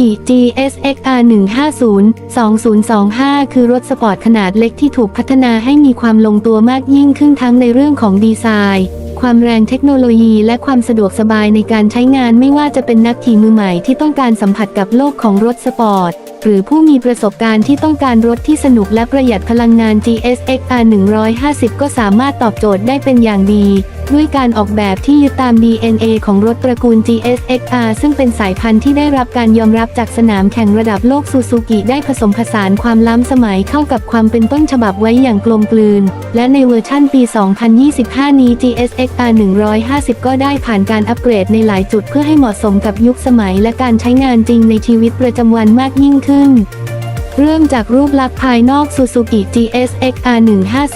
กิ GSX-R 150 2025 คือรถสปอร์ตขนาดเล็กที่ถูกพัฒนาให้มีความลงตัวมากยิ่งขึ้นทั้งในเรื่องของดีไซน์ ความแรงเทคโนโลยีและความสะดวกสบายในการใช้งานไม่ว่าจะเป็นนักขี่มือใหม่ที่ต้องการสัมผัสกับโลกของรถสปอร์ต หรือผู้มีประสบการณ์ที่ต้องการรถที่สนุกและประหยัดพลังงาน GSX-R 150ก็สามารถตอบโจทย์ได้เป็นอย่างดี ด้วยการออกแบบที่ยึดตาม DNA ของรถตระกูล GSX-R ซึ่งเป็นสายพันธุ์ที่ได้รับการยอมรับจากสนามแข่งระดับโลกซูซูกิได้ผสมผสานความล้ำสมัยเข้ากับความเป็นต้นฉบับไว้อย่างกลมกลืน และในเวอร์ชั่นปี 2025 นี้ GSX-R 150ก็ได้ผ่านการอัปเกรดในหลายจุดเพื่อให้เหมาะสมกับยุคสมัยและการใช้งานจริงในชีวิตประจำวันมากยิ่งขึ้นเริ่มจากรูปลักษณ์ภายนอก Suzuki GSX-R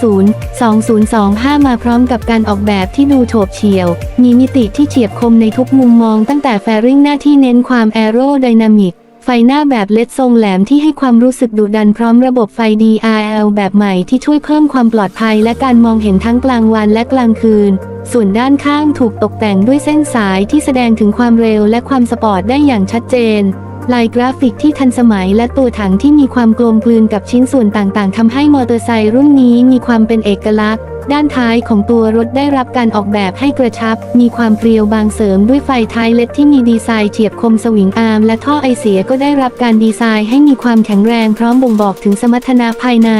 150 2025มาพร้อมกับการออกแบบที่ดูโฉบเฉี่ยว มีมิติที่เฉียบคมในทุกมุมมองตั้งแต่แฟริ่งหน้าที่เน้นความแอโรไดนามิกไฟหน้าแบบเลดทรงแหลมที่ให้ความรู้สึกดุดันพร้อมระบบไฟ DRL แบบใหม่ที่ช่วยเพิ่มความปลอดภัยและการมองเห็นทั้งกลางวันและกลางคืน ส่วนด้านข้างถูกตกแต่งด้วยเส้นสายที่แสดงถึงความเร็วและความสปอร์ตได้อย่างชัดเจน ลายกราฟิกที่ทันสมัยและตัวถังที่มีความกลมกลืนกับชิ้นส่วนต่างๆทำให้มอเตอร์ไซค์รุ่นนี้มีความเป็นเอกลักษณ์ ด้านท้ายของตัวรถได้รับการออกแบบให้กระชับ มีความเปรียวบางเสริมด้วยไฟท้ายเล็ดที่มีดีไซน์เฉียบคมสวิงอาร์มและท่อไอเสียก็ได้รับการดีไซน์ให้มีความแข็งแรงพร้อมบ่งบอกถึงสมรรถนะภายใน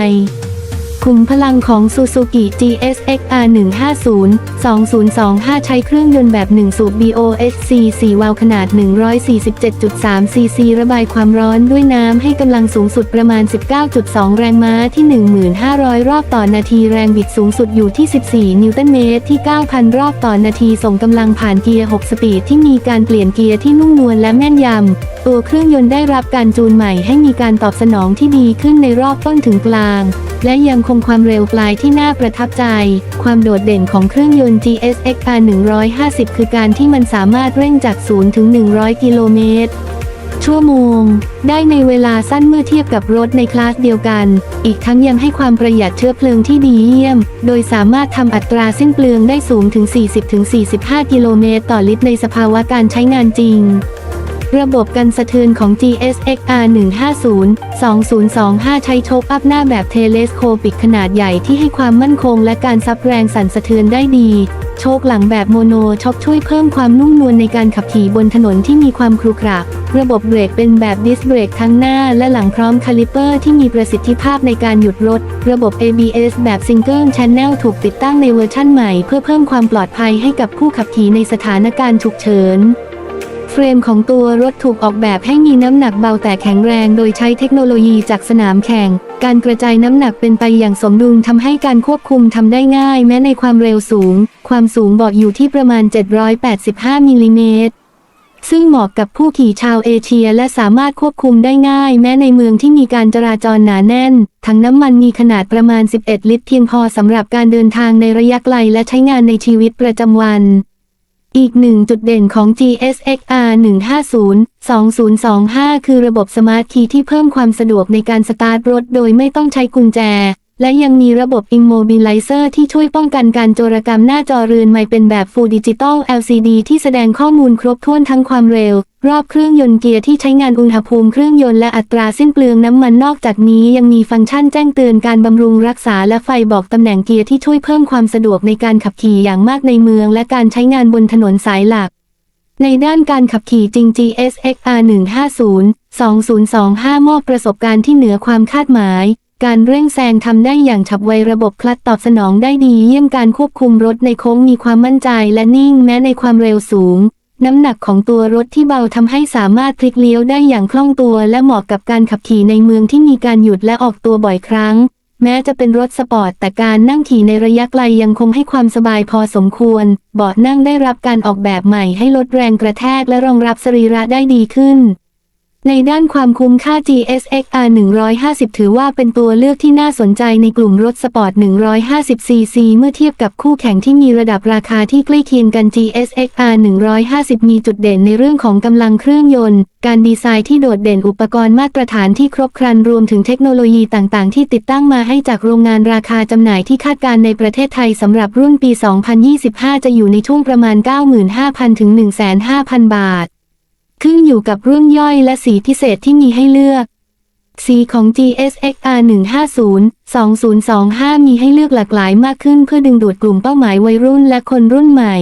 ขุมพลังของ Suzuki GSX-R 150 2025 ใช้เครื่องยนต์แบบ 1 สูบ BOSC 4 วาล์วขนาด 147.3 ซีซี ระบายความร้อนด้วยน้ำให้กำลังสูงสุดประมาณ 19.2 แรงม้าที่ 1,500 รอบต่อนาทีแรงบิดสูงสุดอยู่ที่ 14 นิวตันเมตรที่ 9,000 รอบต่อนาทีส่งกำลังผ่านเกียร์ 6 สปีดที่มีการเปลี่ยนเกียร์ที่นุ่มนวลและแม่นยำ ตัวเครื่องยนต์ได้รับการจูนใหม่ให้มีการตอบสนองที่ดีขึ้นในรอบต้นถึงกลาง และยังคงความเร็วปลายที่น่าประทับใจ ความโดดเด่นของเครื่องยนต์ GSX-R 150คือการที่มันสามารถเร่งจาก 0 ถึง 100 กิโลเมตรชั่วโมง ได้ในเวลาสั้นเมื่อเทียบกับรถในคลาสเดียวกัน อีกทั้งยังให้ความประหยัดเชื้อเพลิงที่ดีเยี่ยม โดยสามารถทำอัตราสิ้นเปลืองได้สูงถึง 40-45 กิโลเมตรต่อลิตรในสภาวะการใช้งานจริง ระบบกันสะเทือนของ GSX-R 150 2025 ใช้โชคอัพหน้าแบบเทเลสโคปิกขนาดใหญ่ที่ให้ความมั่นคงและการซับแรงสั่นสะเทือนได้ดี โชคหลังแบบโมโนช็อคช่วยเพิ่มความนุ่มนวลในการขับขี่บนถนนที่มีความครุขระระบบเบรกเป็นแบบดิสเบรกทั้งหน้าและหลังพร้อมคาลิเปอร์ที่มีประสิทธิภาพในการหยุดรถ ระบบ ABS แบบ Single Channel ถูกติดตั้งในเวอร์ชั่นใหม่เพื่อเพิ่มความปลอดภัยให้กับผู้ขับขี่ในสถานการณ์ฉุกเฉิน เฟรมของตัวรถถูกออกแบบให้มีน้ำหนักเบาแต่แข็งแรง โดยใช้เทคโนโลยีจากสนามแข่ง การกระจายน้ำหนักเป็นไปอย่างสมดุลทำให้การควบคุมทำได้ง่าย แม้ในความเร็วสูง ความสูงเบาะอยู่ที่ประมาณ 785 มิลลิเมตรซึ่งเหมาะกับผู้ขี่ชาวเอเชียและสามารถควบคุมได้ง่าย แม้ในเมืองที่มีการจราจรหนาแน่น ถังน้ำมันมีขนาดประมาณ 11 ลิตรเพียงพอสำหรับการเดินทางในระยะไกลและใช้งานในชีวิตประจำวัน อีกหนึ่งจุดเด่นของ GSX-R 150 2025 คือระบบสมาร์ทคีย์ที่เพิ่มความสะดวกในการสตาร์ทรถโดยไม่ต้องใช้กุญแจ และยังมีระบบ Immobilizer ที่ช่วยป้องกันการโจรกรรมหน้าจอเรือนใหม่เป็นแบบ Full Digital LCD ที่แสดงข้อมูลครบถ้วนทั้งความเร็ว รอบเครื่องยนต์เกียร์ที่ใช้งานอุณหภูมิเครื่องยนต์และอัตราสิ้นเปลืองน้ำมันนอกจากนี้ยังมีฟังก์ชันแจ้งเตือนการบำรุงรักษาและไฟบอกตำแหน่งเกียร์ที่ช่วยเพิ่มความสะดวกในการขับขี่อย่างมากในเมือง และการใช้งานบนถนนสายหลัก ในด้านการขับขี่จริง GSX-R 150 2025มอบประสบการณ์ที่เหนือความคาดหมาย การเร่งแซงทำได้อย่างฉับไวระบบคลัตช์ตอบสนองได้ดีเยี่ยมการควบคุมรถในโค้งมีความมั่นใจและนิ่งแม้ในความเร็วสูง น้ำหนักของตัวรถที่เบาทำให้สามารถพลิกเลี้ยวได้อย่างคล่องตัวและเหมาะกับการขับขี่ในเมืองที่มีการหยุดและออกตัวบ่อยครั้ง แม้จะเป็นรถสปอร์ตแต่การนั่งขี่ในระยะไกลยังคงให้ความสบายพอสมควร เบาะนั่งได้รับการออกแบบใหม่ให้ลดแรงกระแทกและรองรับสรีระได้ดีขึ้น ในด้านความคุ้มค่า GSX-R 150 ถือว่าเป็นตัวเลือกที่น่าสนใจในกลุ่มรถสปอร์ต 150cc เมื่อเทียบกับคู่แข่งที่มีระดับราคาที่ใกล้เคียงกัน GSX-R 150 มีจุดเด่นในเรื่องของกำลังเครื่องยนต์ การดีไซน์ที่โดดเด่นอุปกรณ์มาตรฐานที่ครบครันรวมถึงเทคโนโลยีต่างๆ ที่ติดตั้งมาให้จากโรงงานราคาจำหน่ายที่คาดการณ์ในประเทศไทยสำหรับรุ่นปี 2025 จะอยู่ในช่วงประมาณ 95,000 ถึง 1,500 0 บาท ขึ้นอยู่กับรุ่นย่อยและสีพิเศษที่มีให้เลือก สีของ GSXR 150 2025 มีให้เลือกหลากหลายมากขึ้นเพื่อดึงดูดกลุ่มเป้าหมายวัยรุ่นและคนรุ่นใหม่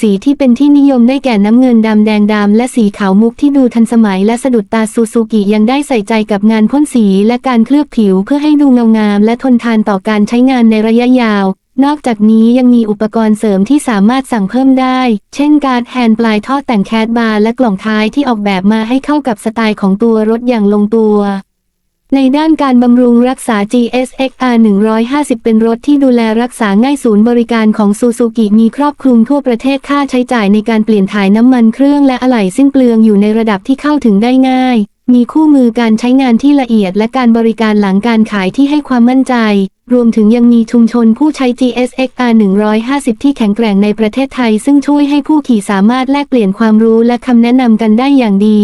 สีที่เป็นที่นิยมได้แก่น้ำเงินดำแดงดำและสีขาวมุกที่ดูทันสมัยและสะดุดตาซูซูกิยังได้ใส่ใจกับงานพ่นสีและการเคลือบผิวเพื่อให้ดูเงางามและทนทานต่อการใช้งานในระยะยาว นอกจากนี้ยังมีอุปกรณ์เสริมที่สามารถสั่งเพิ่มได้ เช่นการแฮนด์ปลายท่อแต่งแคดบาร์และกล่องท้ายที่ออกแบบมาให้เข้ากับสไตล์ของตัวรถอย่างลงตัว ในด้านการบำรุงรักษา GSXR 150 เป็นรถที่ดูแลรักษาง่ายศูนย์บริการของซูซูกิมีครอบคลุมทั่วประเทศค่าใช้จ่ายในการเปลี่ยนถ่ายน้ำมันเครื่องและอะไหล่สิ้นเปลืองอยู่ในระดับที่เข้าถึงได้ง่าย มีคู่มือการใช้งานที่ละเอียดและการบริการหลังการขายที่ให้ความมั่นใจ รวมถึงยังมีชุมชนผู้ใช้ GSXR 150 ที่แข็งแกร่งในประเทศไทย ซึ่งช่วยให้ผู้ขี่สามารถแลกเปลี่ยนความรู้และคำแนะนำกันได้อย่างดี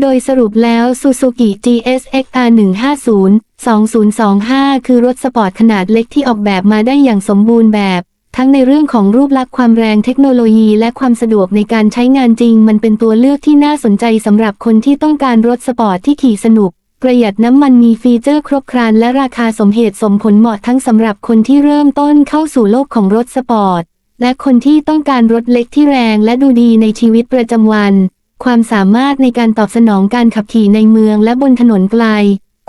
โดยสรุปแล้ว Suzuki GSX-R 150 2025 คือรถสปอร์ตขนาดเล็กที่ออกแบบมาได้อย่างสมบูรณ์แบบ ทั้งในเรื่องของรูปลักษณ์ความแรงเทคโนโลยีและความสะดวกในการใช้งานจริง มันเป็นตัวเลือกที่น่าสนใจสำหรับคนที่ต้องการรถสปอร์ตที่ขี่สนุก ประหยัดน้ำมันมีฟีเจอร์ครบครันและราคาสมเหตุสมผลเหมาะทั้งสำหรับคนที่เริ่มต้นเข้าสู่โลกของรถสปอร์ต และคนที่ต้องการรถเล็กที่แรงและดูดีในชีวิตประจำวัน ความสามารถในการตอบสนองการขับขี่ในเมืองและบนถนนไกล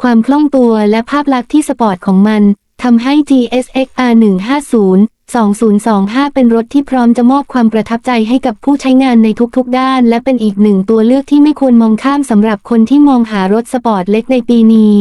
ความคล่องตัวและภาพลักษณ์ที่สปอร์ตของมันทำให้ GSX-R 150 2025 เป็นรถที่พร้อมจะมอบความประทับใจให้กับผู้ใช้งานในทุกๆ ด้าน และเป็นอีกหนึ่งตัวเลือกที่ไม่ควรมองข้ามสำหรับคนที่มองหารถสปอร์ตเล็กในปีนี้